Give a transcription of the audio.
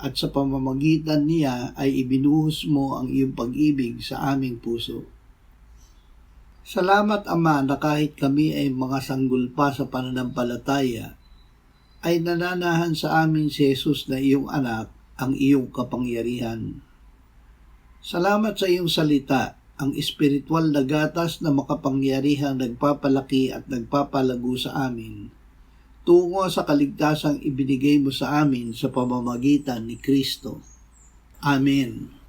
at sa pamamagitan niya ay ibinuhos mo ang iyong pag-ibig sa aming puso. Salamat Ama na kahit kami ay mga sanggol pa sa pananampalataya, ay nananahan sa amin si Jesus na iyong anak, ang iyong kapangyarihan. Salamat sa iyong salita, ang espiritual na gatas na makapangyarihang nagpapalaki at nagpapalago sa amin, tungo sa kaligtasang ibinigay mo sa amin sa pamamagitan ni Kristo. Amen.